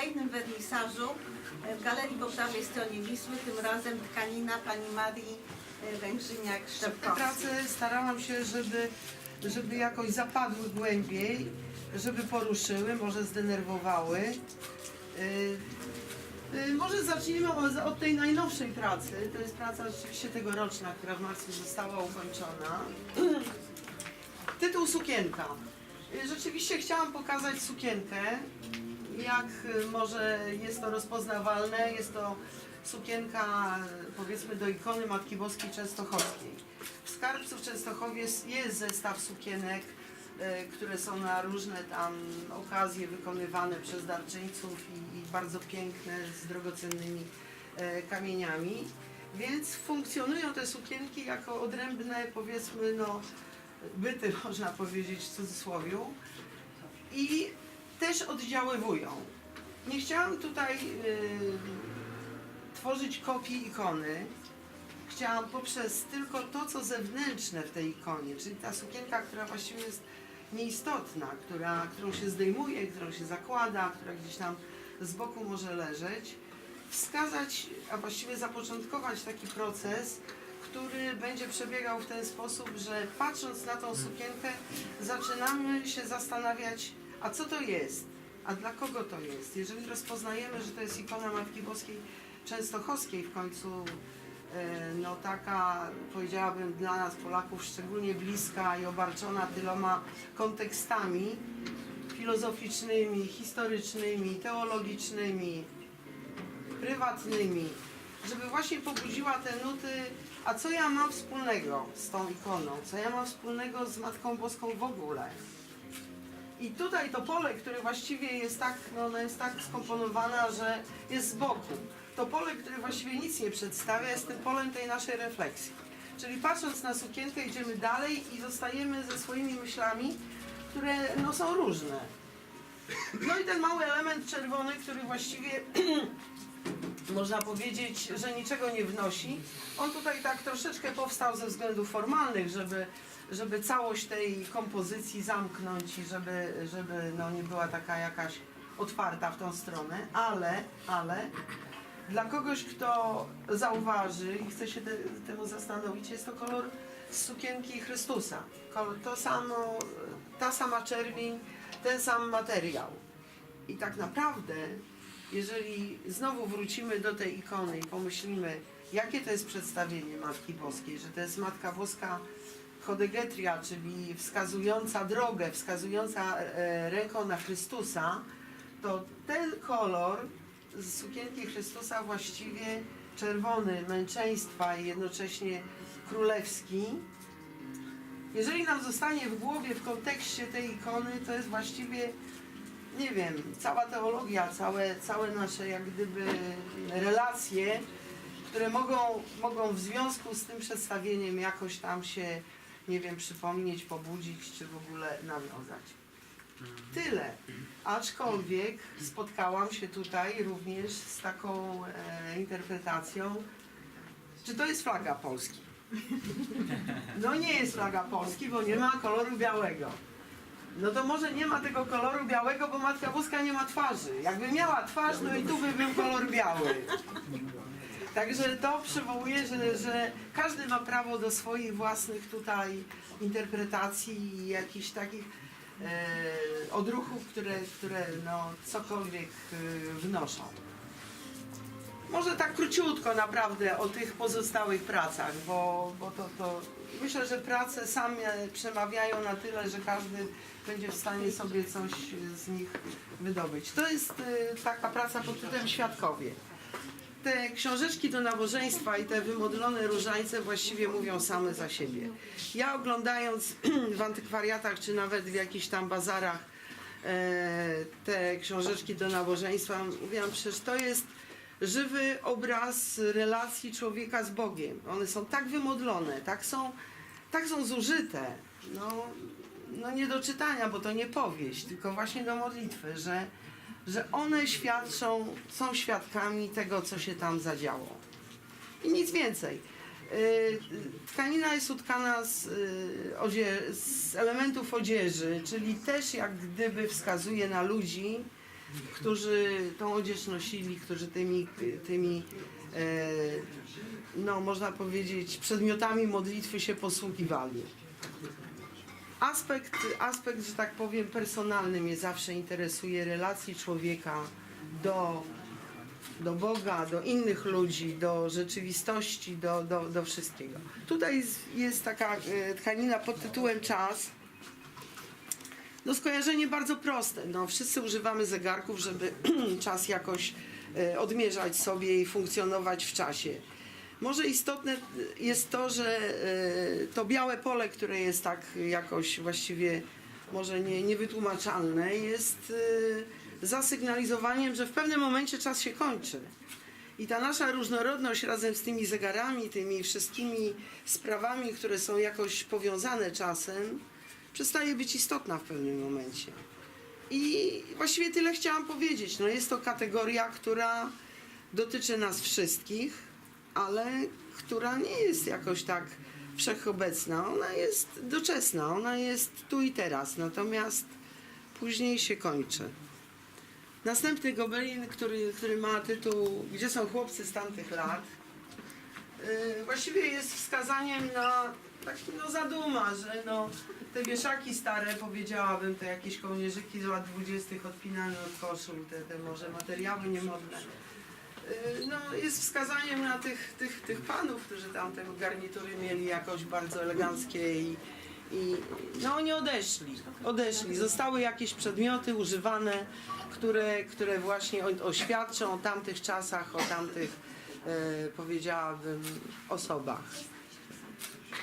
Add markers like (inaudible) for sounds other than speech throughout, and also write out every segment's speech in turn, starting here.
kolejnym wernisażu e, w Galerii po prawej stronie Wisły, tym razem tkanina pani Marii e, Te Węgrzyniak-Szczepkowskiej. prace starałam się, żeby, żeby jakoś zapadły głębiej, żeby poruszyły, może zdenerwowały. Y, Może zacznijmy od, od tej najnowszej pracy. To jest praca rzeczywiście tegoroczna, która w marcu została ukończona. (clears throat) Tytuł Sukienka. Rzeczywiście chciałam pokazać sukienkę, jak y, może jest to rozpoznawalne. Jest to sukienka y, powiedzmy do ikony Matki Boskiej Częstochowskiej. W skarbcu w Częstochowie jest, zestaw sukienek, y, które są na różne tam okazje wykonywane przez darczyńców i, i bardzo piękne, z drogocennymi kamieniami. Więc funkcjonują te sukienki jako odrębne, powiedzmy, no, byty, (laughs) można powiedzieć w cudzysłowiu. I też oddziaływują. Nie chciałam tutaj y, tworzyć kopii ikony. Chciałam poprzez tylko to, co zewnętrzne w tej ikonie, czyli ta sukienka, która właściwie jest nieistotna, która, którą się zdejmuje, którą się zakłada, która gdzieś tam z boku może leżeć, wskazać, a właściwie zapoczątkować taki proces, który będzie przebiegał w ten sposób, że patrząc na tą sukienkę, zaczynamy się zastanawiać, a co to jest, a dla kogo to jest. Jeżeli rozpoznajemy, że to jest ikona Matki Boskiej Częstochowskiej w końcu, e, no taka powiedziałabym dla nas Polaków szczególnie bliska i obarczona tyloma kontekstami filozoficznymi, historycznymi, teologicznymi, prywatnymi, żeby właśnie pobudziła te nuty, a co ja mam wspólnego z tą ikoną, co ja mam wspólnego z Matką Boską w ogóle. I tutaj to pole, które właściwie jest tak, no jest tak skomponowane, że jest z boku. To pole, które właściwie nic nie przedstawia, jest tym polem tej naszej refleksji. Czyli patrząc na sukienkę idziemy dalej i zostajemy ze swoimi myślami, które no, są różne. No i ten mały element czerwony, który właściwie (clears throat) można powiedzieć, że niczego nie wnosi. On tutaj tak troszeczkę powstał ze względów formalnych, żeby, żeby całość tej kompozycji zamknąć i żeby, żeby no, nie była taka jakaś otwarta w tą stronę, ale, ale dla kogoś, kto zauważy i chce się te, temu zastanowić, jest to kolor z sukienki Chrystusa. To samo, ta sama czerwień, ten sam materiał. I tak naprawdę, jeżeli znowu wrócimy do tej ikony i pomyślimy, jakie to jest przedstawienie Matki Boskiej, że to jest Matka Boska Chodegetria, czyli wskazująca drogę, wskazująca e, ręką na Chrystusa, to ten kolor z sukienki Chrystusa właściwie czerwony, męczeństwa i jednocześnie królewski, jeżeli nam zostanie w głowie w kontekście tej ikony, to jest właściwie, nie wiem, cała teologia, całe, całe nasze jak gdyby relacje, które mogą, mogą w związku z tym przedstawieniem jakoś tam się, nie wiem, przypomnieć, pobudzić, czy w ogóle nawiązać. Tyle. Aczkolwiek spotkałam się tutaj również z taką e, interpretacją, czy to jest flaga Polski. No nie jest flaga Polski, bo nie ma koloru białego. No to może nie ma tego koloru białego, bo Matka Boska nie ma twarzy. Jakby miała twarz, no i tu by był kolor biały. Także to przywołuje, że, że każdy ma prawo do swoich własnych tutaj interpretacji i jakichś takich e, odruchów, które, które no, cokolwiek e, wnoszą. Może tak króciutko naprawdę o tych pozostałych pracach, bo, bo to, to myślę, że prace same przemawiają na tyle, że każdy będzie w stanie sobie coś z nich wydobyć. To jest y, taka praca pod tytułem Świadkowie. Te książeczki do nabożeństwa i te wymodlone różańce właściwie mówią same za siebie. Ja oglądając (clears throat) w antykwariatach, czy nawet w jakichś tam bazarach e, te książeczki do nabożeństwa, mówiłam, przecież to jest żywy obraz relacji człowieka z Bogiem. One są tak wymodlone, tak są, tak są zużyte, no, no nie do czytania, bo to nie powieść, tylko właśnie do modlitwy, że, że one świadczą, są świadkami tego, co się tam zadziało. I nic więcej. Yy, Tkanina jest utkana z, odzie- z elementów odzieży, czyli też jak gdyby wskazuje na ludzi, którzy tą odzież nosili, którzy tymi, tymi e, no można powiedzieć, przedmiotami modlitwy się posługiwali. Aspekt, aspekt, że tak powiem, personalny mnie zawsze interesuje, relacji człowieka do, do Boga, do innych ludzi, do rzeczywistości, do, do, do wszystkiego. Tutaj jest, taka e, tkanina pod tytułem Czas. No skojarzenie bardzo proste. No, wszyscy używamy zegarków, żeby (clears throat) czas jakoś e, odmierzać sobie i funkcjonować w czasie. Może istotne jest to, że e, to białe pole, które jest tak jakoś właściwie może nie, niewytłumaczalne, jest e, zasygnalizowaniem, że w pewnym momencie czas się kończy. I ta nasza różnorodność razem z tymi zegarami, tymi wszystkimi sprawami, które są jakoś powiązane czasem, przestaje być istotna w pewnym momencie. I właściwie tyle chciałam powiedzieć. No jest to kategoria, która dotyczy nas wszystkich, ale która nie jest jakoś tak wszechobecna. Ona jest doczesna, ona jest tu i teraz, natomiast później się kończy. Następny gobelin, który, który ma tytuł Gdzie są chłopcy z tamtych lat? Yy, właściwie jest wskazaniem na taki no zaduma, że no te wieszaki stare, powiedziałabym, te jakieś kołnierzyki z lat dwudziestych odpinane od koszul, te, te może materiały niemodne. Yy, No, jest wskazaniem na tych, tych, tych panów, którzy tam te garnitury mieli jakoś bardzo eleganckie i, i no oni odeszli, odeszli. Zostały jakieś przedmioty używane, które, które właśnie oświadczą o tamtych czasach, o tamtych, e, powiedziałabym, osobach.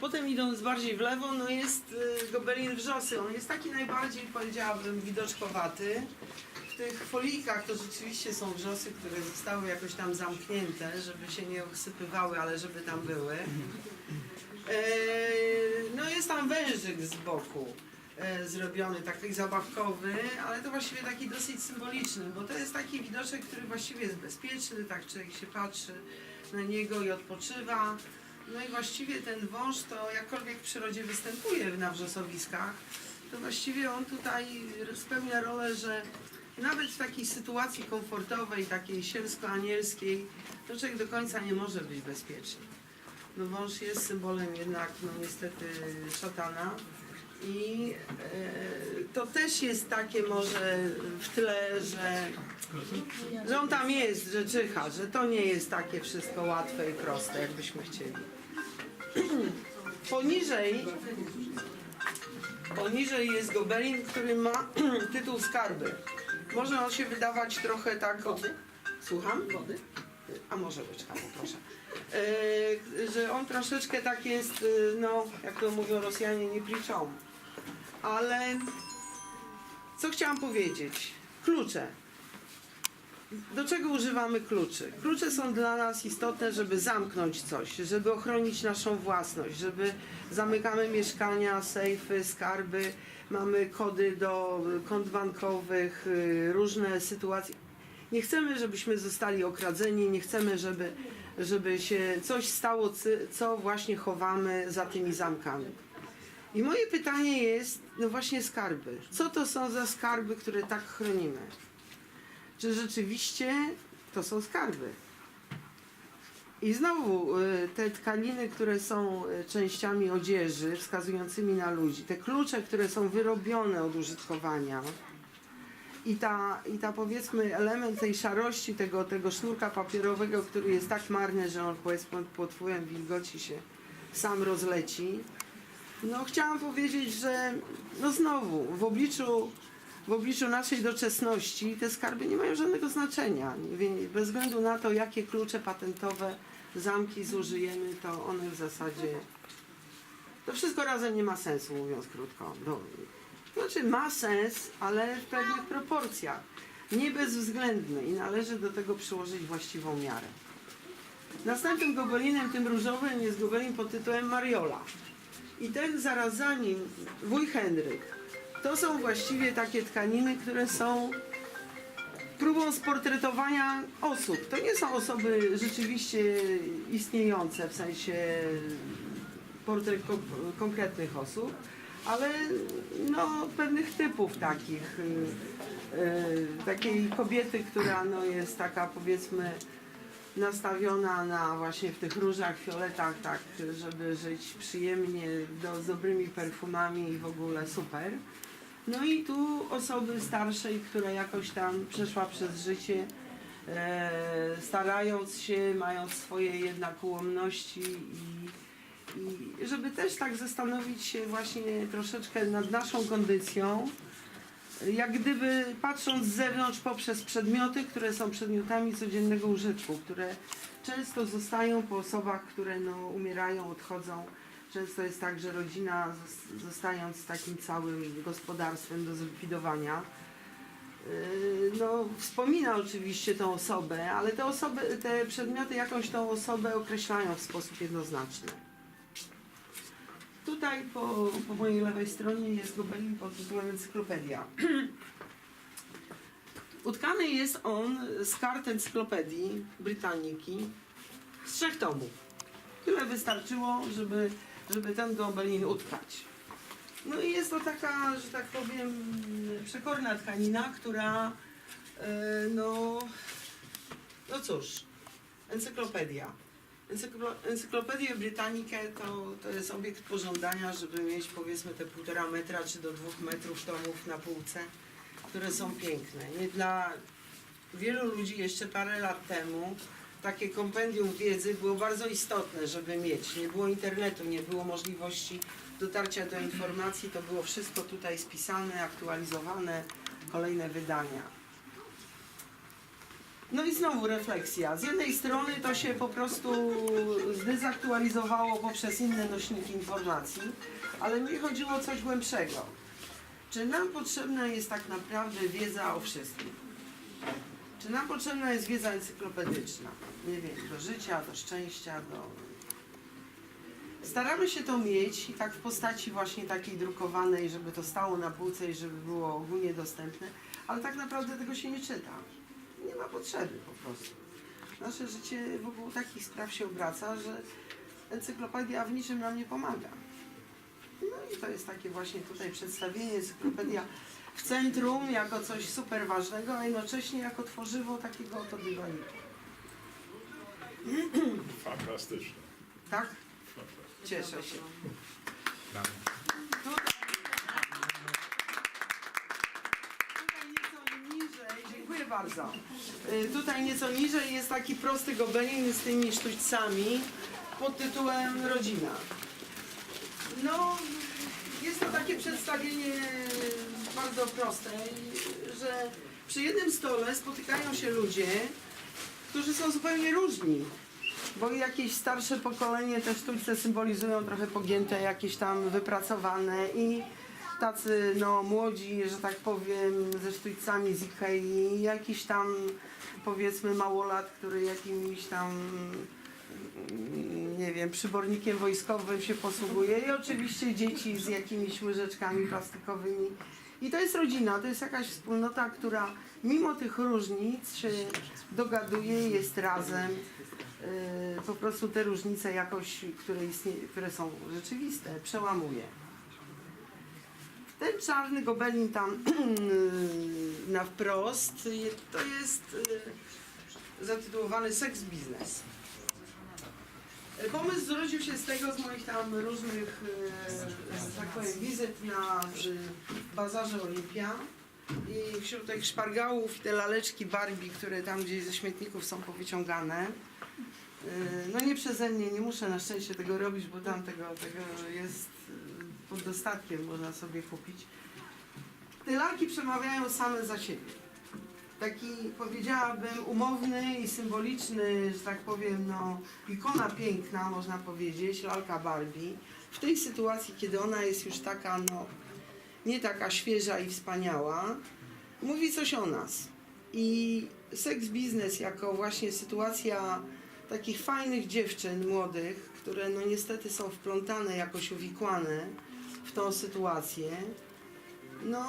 Potem idąc bardziej w lewo, no jest y, gobelin wrzosy. On jest taki najbardziej, powiedziałabym, widoczkowaty. W tych folijkach to rzeczywiście są wrzosy, które zostały jakoś tam zamknięte, żeby się nie usypywały, ale żeby tam były. E, no jest tam wężyk z boku e, zrobiony, taki zabawkowy, ale to właściwie taki dosyć symboliczny, bo to jest taki widoczek, który właściwie jest bezpieczny, tak człowiek się patrzy na niego i odpoczywa. No i właściwie ten wąż to jakkolwiek w przyrodzie występuje na wrzosowiskach, to właściwie on tutaj spełnia rolę, że nawet w takiej sytuacji komfortowej, takiej sielsko-anielskiej, to człowiek do końca nie może być bezpieczny. No wąż jest symbolem jednak, no niestety, szatana. I e, to też jest takie może w tyle, że, że on tam jest, że czyha, że to nie jest takie wszystko łatwe i proste, jakbyśmy chcieli. Poniżej, poniżej jest gobelin, który ma (clears throat) tytuł skarby. Może on się wydawać trochę tak... Słucham? Wody? A może być, a poproszę. E, że on troszeczkę tak jest, e, no, jak to mówią Rosjanie, nie pliczą. Ale co chciałam powiedzieć? Klucze. Do czego używamy kluczy? Klucze są dla nas istotne, żeby zamknąć coś, żeby ochronić naszą własność, żeby zamykamy mieszkania, sejfy, skarby, mamy kody do kont bankowych, y, różne sytuacje. Nie chcemy, żebyśmy zostali okradzeni, nie chcemy, żeby, żeby się coś stało, co właśnie chowamy za tymi zamkami. I moje pytanie jest, no właśnie skarby. Co to są za skarby, które tak chronimy? Czy rzeczywiście to są skarby? I znowu y, te tkaniny, które są y, częściami odzieży, wskazującymi na ludzi, te klucze, które są wyrobione od użytkowania, i ta, i ta powiedzmy element tej szarości, tego, tego sznurka papierowego, który jest tak marny, że on powiedzmy pod wpływem wilgoci się sam rozleci. No chciałam powiedzieć, że no znowu w obliczu, w obliczu naszej doczesności te skarby nie mają żadnego znaczenia. Bez względu na to, jakie klucze patentowe, zamki zużyjemy, to one w zasadzie to wszystko razem nie ma sensu, mówiąc krótko. No, znaczy ma sens, ale w pewnych proporcjach. Nie bezwzględny i należy do tego przyłożyć właściwą miarę. Następnym gobelinem, tym różowym, jest gobelin pod tytułem Mariola. I ten zaraz za nim, wuj Henryk. To są właściwie takie tkaniny, które są próbą sportretowania osób. To nie są osoby rzeczywiście istniejące, w sensie portret ko- konkretnych osób, ale no, pewnych typów takich. y, e, takiej kobiety, która no, jest taka powiedzmy nastawiona na właśnie w tych różach, fioletach, tak, żeby żyć przyjemnie, do, z dobrymi perfumami i w ogóle super. No i tu osoby starszej, która jakoś tam przeszła przez życie, e, starając się, mając swoje jednak ułomności i, i żeby też tak zastanowić się właśnie troszeczkę nad naszą kondycją, jak gdyby patrząc z zewnątrz poprzez przedmioty, które są przedmiotami codziennego użytku, które często zostają po osobach, które no, umierają, odchodzą. Często jest tak, że rodzina zos- zostając takim całym gospodarstwem do zlikwidowania, yy, no, wspomina oczywiście tą osobę, ale te osoby, te przedmioty jakąś tą osobę określają w sposób jednoznaczny. Tutaj po, po mojej lewej stronie jest gobelin pod tytułem Encyklopedia. (clears throat) Utkany jest on z kart encyklopedii Brytaniki z trzech tomów. Tyle wystarczyło, żeby, żeby ten gobelin utkać. No i jest to taka, że tak powiem, przekorna tkanina, która e, no, no cóż, encyklopedia. Encyklo, Encyklopedię Brytanikę to, to jest obiekt pożądania, żeby mieć powiedzmy te półtora metra czy do dwóch metrów tomów na półce, które są piękne. Nie dla wielu ludzi jeszcze parę lat temu takie kompendium wiedzy było bardzo istotne, żeby mieć. Nie było internetu, nie było możliwości dotarcia do informacji, to było wszystko tutaj spisane, aktualizowane, kolejne wydania. No i znowu refleksja. Z jednej strony to się po prostu zdezaktualizowało poprzez inne nośniki informacji, ale mi chodziło o coś głębszego. Czy nam potrzebna jest tak naprawdę wiedza o wszystkim? Czy nam potrzebna jest wiedza encyklopedyczna? Nie wiem, do życia, do szczęścia, do... Staramy się to mieć i tak w postaci właśnie takiej drukowanej, żeby to stało na półce i żeby było ogólnie dostępne, ale tak naprawdę tego się nie czyta nie ma potrzeby po prostu. Nasze życie wokół takich spraw się obraca, że encyklopedia w niczym nam nie pomaga. No i to jest takie właśnie tutaj przedstawienie, encyklopedia w centrum jako coś super ważnego, a jednocześnie jako tworzywo takiego oto dywaniku. Fantastyczne. Tak? Cieszę się. Dziękuję bardzo. Y, Tutaj nieco niżej jest taki prosty gobelin z tymi sztućcami pod tytułem Rodzina. No, jest to takie przedstawienie bardzo proste, że przy jednym stole spotykają się ludzie, którzy są zupełnie różni. Bo jakieś starsze pokolenie te sztućce symbolizują trochę pogięte, jakieś tam wypracowane i tacy no młodzi, że tak powiem, ze sztućcami z Ikei, jakiś tam powiedzmy małolat, który jakimś tam nie wiem, przybornikiem wojskowym się posługuje i oczywiście dzieci z jakimiś łyżeczkami plastikowymi. I to jest rodzina, to jest jakaś wspólnota, która mimo tych różnic się dogaduje, jest razem. Yy, po prostu te różnice jakoś, które, istnie, które są rzeczywiste, przełamuje. Ten czarny gobelin tam (clears throat) na wprost, y, to jest y, zatytułowany Seks Biznes. Pomysł zrodził się z tego, z moich tam różnych, że tak powiem, wizyt na y, bazarze Olimpia. I wśród tych szpargałów te laleczki Barbie, które tam gdzieś ze śmietników są powyciągane. y, No nie przeze mnie, nie muszę na szczęście tego robić, bo tam tego, tego jest y, pod dostatkiem, można sobie kupić. Te lalki przemawiają same za siebie. Taki powiedziałabym umowny i symboliczny, że tak powiem, no, ikona piękna, można powiedzieć, lalka Barbie. W tej sytuacji, kiedy ona jest już taka, no, nie taka świeża i wspaniała, mówi coś o nas. I seks biznes jako właśnie sytuacja takich fajnych dziewczyn młodych, które no niestety są wplątane, jakoś uwikłane w tą sytuację, no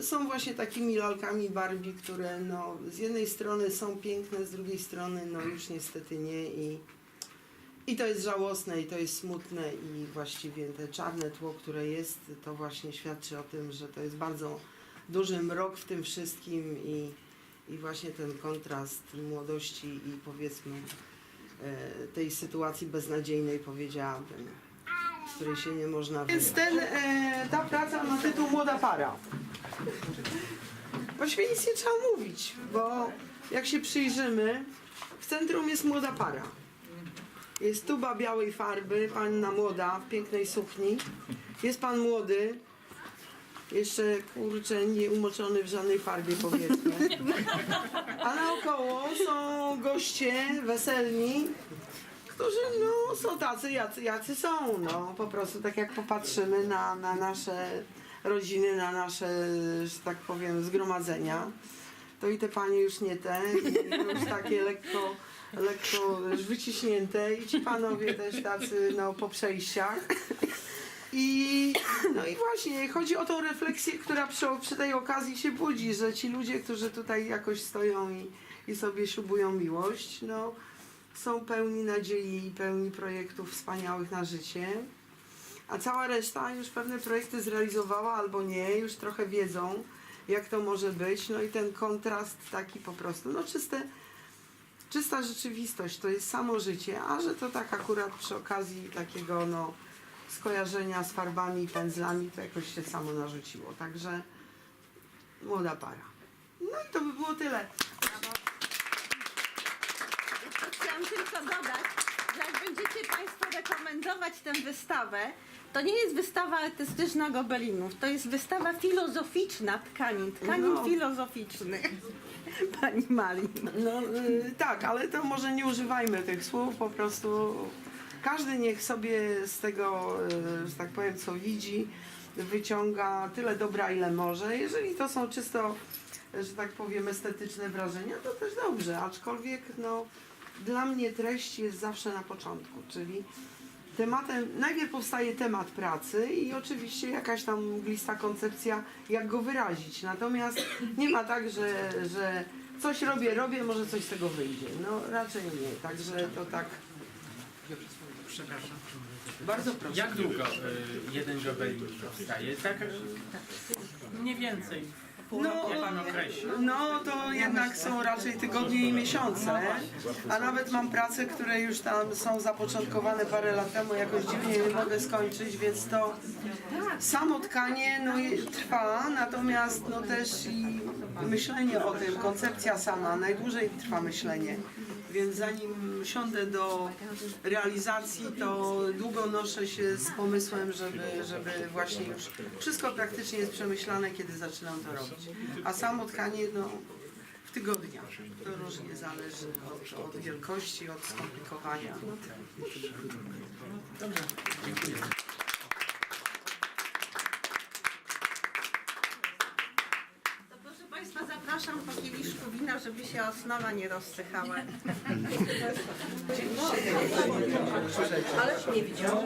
są właśnie takimi lalkami Barbie, które no z jednej strony są piękne, z drugiej strony no już niestety nie i i to jest żałosne i to jest smutne i właściwie te czarne tło, które jest, to właśnie świadczy o tym, że to jest bardzo duży mrok w tym wszystkim i, i właśnie ten kontrast młodości i powiedzmy e, tej sytuacji beznadziejnej powiedziałabym, z której się nie można Więc ten, e, ta praca ma tytuł Młoda Para. Właściwie nic nie trzeba mówić, bo jak się przyjrzymy, w centrum jest młoda para. Jest tuba białej farby, panna młoda w pięknej sukni. Jest pan młody, jeszcze kurczę nie umoczony w żadnej farbie powiedzmy. A naokoło są goście weselni, którzy no, są tacy, jacy, jacy są. No, po prostu tak jak popatrzymy na, na nasze rodziny, na nasze, że tak powiem, zgromadzenia, to i te panie już nie te, i już takie lekko, lekko już wyciśnięte i ci panowie też tacy no, po przejściach. I, no i właśnie, chodzi o tą refleksję, która przy, przy tej okazji się budzi, że ci ludzie, którzy tutaj jakoś stoją i, i sobie ślubują miłość, no, są pełni nadziei i pełni projektów wspaniałych na życie. A cała reszta już pewne projekty zrealizowała albo nie, już trochę wiedzą, jak to może być. No i ten kontrast taki po prostu, no czyste, czysta rzeczywistość, to jest samo życie, a że to tak akurat przy okazji takiego no, skojarzenia z farbami i pędzlami, to jakoś się samo narzuciło. Także młoda para. No i to by było tyle. Chciałam tylko dodać, że jak będziecie Państwo rekomendować tę wystawę, to nie jest wystawa artystyczna gobelinów, to jest wystawa filozoficzna tkanin, tkanin No. filozoficzny. (laughs) Pani Marii. No y, tak, ale to może nie używajmy tych słów, po prostu każdy niech sobie z tego, y, że tak powiem, co widzi, wyciąga tyle dobra, ile może. Jeżeli to są czysto, że tak powiem, estetyczne wrażenia, to też dobrze, aczkolwiek no, dla mnie treść jest zawsze na początku, czyli tematem, najpierw powstaje temat pracy i oczywiście jakaś tam mglista koncepcja, jak go wyrazić. Natomiast nie ma tak, że, że coś robię, robię, może coś z tego wyjdzie. No raczej nie, także to tak. Przepraszam. Bardzo proszę. Jak długo y, jeden gobelin powstaje? Tak, y, mniej więcej. Pół No, roku pan określi. No to jednak są raczej tygodnie i miesiące, a nawet mam prace, które już tam są zapoczątkowane parę lat temu, jakoś dziwnie nie mogę skończyć, więc to samo tkanie no, trwa, natomiast no też i myślenie o tym, koncepcja sama, najdłużej trwa myślenie. Więc zanim siądę do realizacji, to długo noszę się z pomysłem, żeby, żeby właśnie już wszystko praktycznie jest przemyślane, kiedy zaczynam to robić. A samo tkanie, no, w tygodniach. To różnie zależy od, od wielkości, od skomplikowania. Dziękuję. To proszę Państwa, zapraszam po kieliszku wina, żeby się osnowa nie rozsychała. (laughs) Ale nie widziałam.